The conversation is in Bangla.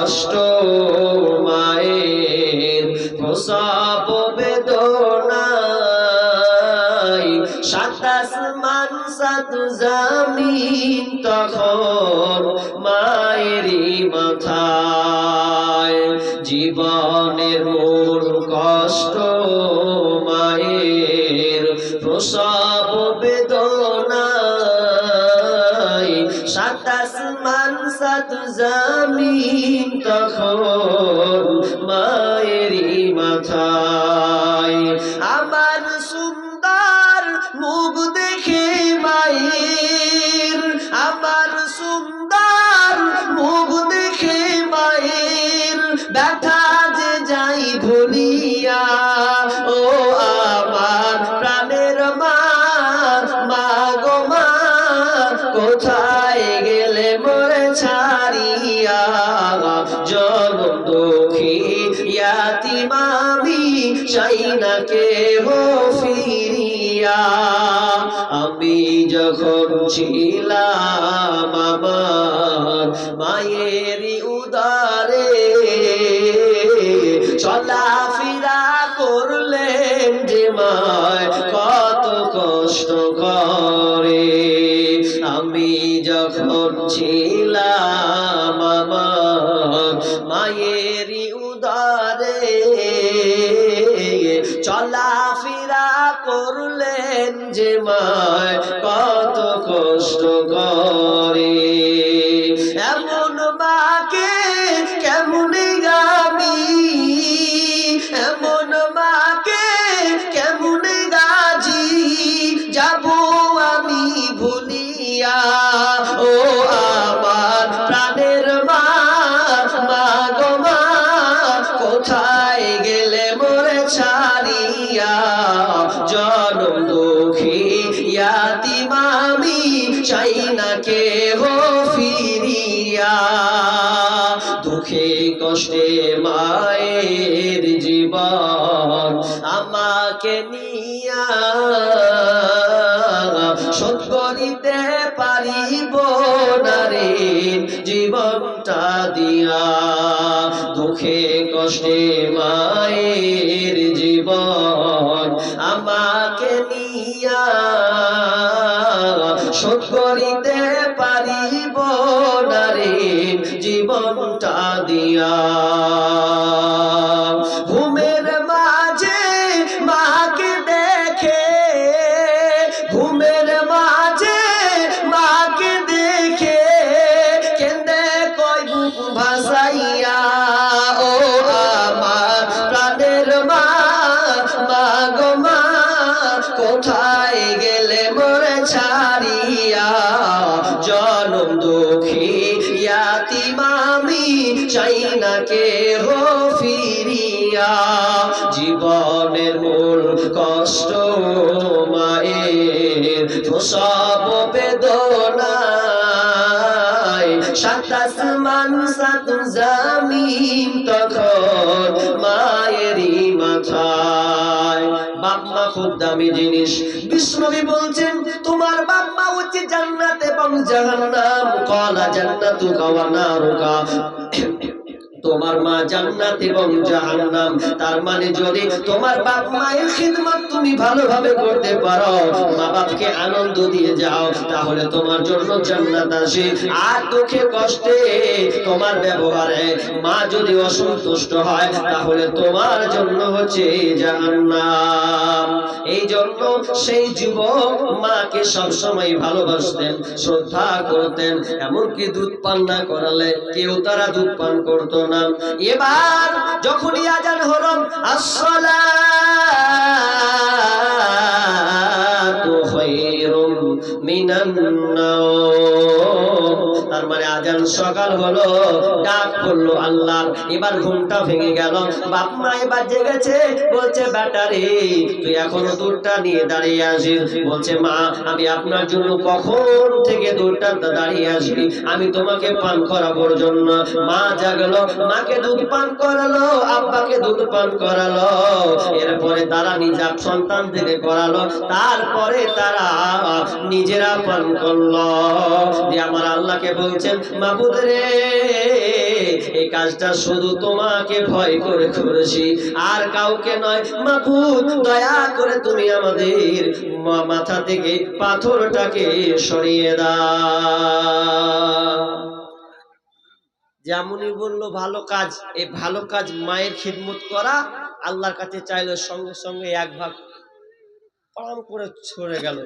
কষ্ট মায়ের প্রসব বেদনায়। সাতাশ মান সাত জামিন তখন মায়েরই মাথায়। জীবনের মূল কষ্ট মায়ের প্রসব বেদনায় জামিন তখন মায়েরই মাথায়। জনম দুঃখী ইয়াতি মামি চাই না কেহ ফিরিয়া। আমি যখন ছিলাম আমার মায়েরই উদারে, চলাফেরা করলেন যে মায় কত কষ্ট করে। আমি যখন ছিলাম উদারে উদারে চলাফেরা করলেন যে মায় কত কষ্ট করে। চাই না কে হো ফিরিয়া, দুঃখে কষ্টে মায়ের জীবন আমাকে নিয়া, শোধ করিতে পারিব না রে জীবনটা দিয়া, দুঃখে কষ্টে মায়ের জীবন আমাকে নিয়া। শোধ করিতে পারিব না জীবনটা দিয়া। দুঃখী। ইয়াতি মামি চাই না কে হো ফিরিয়া। জীবনের মূল কষ্ট মায়ের প্রসব বেদনায়। সাতাশ মান জামিন তখন খুব দামি জিনিস। বিষ্ণবী বলছেন, তোমার বাপ হচ্ছে জান্নাত এবং জাহান্নাম। কলা জান্নাতু কাওয়া নারুকা। তোমার মা জান্নাত এবং জাহান্নাম। তার মানে যদি তোমার বাপ মায়ের খিদমত তুমি ভালোভাবে করতে পারো, মা বাপকে আনন্দ দিয়ে যাও, তাহলে তোমার জন্য জান্নাত আসে। আর দুঃখে কষ্টে তোমার ব্যবহারে মা যদি অসন্তুষ্ট হয়, তাহলে তোমার জন্য হচ্ছে জাহান্নাম। এই জন্য সেই যুবক মাকে সবসময় ভালোবাসতেন, শ্রদ্ধা করতেন, এমনকি দুধ পান না করালে কেউ তারা দুধ পান করতো না এবার যখনই আজান হলো আসলা তার মানে আজান সকাল হলো, ডাক আল্লাহ এবার ঘুমটা ভেঙে গেল। বাপ মা এবার জেগেছে, বলছে, ব্যাটারে, তুই নিয়ে দাঁড়িয়ে আসিস বলছে, মা, আমি আপনার জন্য কখন থেকে দুধটা দাঁড়িয়ে আসবি আমি তোমাকে পান করাবোর জন্য। মা জাগলো, মাকে দুধ পান করালো, আব্বাকে দুধ পান করালো। এরপরে তারা নিজের সন্তান থেকে করালো। তারপরে তারা নিজেরা পান করল। দিয়ে আমার আল্লাহকে বলছেন মাবুদ রে এই কাজটা শুধু তোমাকে ভয় করে করেছি। আর কাউকে নয়, মাবুদ, দয়া করে তুমি আমাদের মাথা থেকে পাথরটাকে সরিয়ে দাও। যেমনই বলল, ভালো কাজ, এই ভালো কাজ মায়ের খিদমত করা, আল্লাহর কাছে চাইলো সঙ্গে সঙ্গে এক ভাগ পাম করে ছড়ে গেল।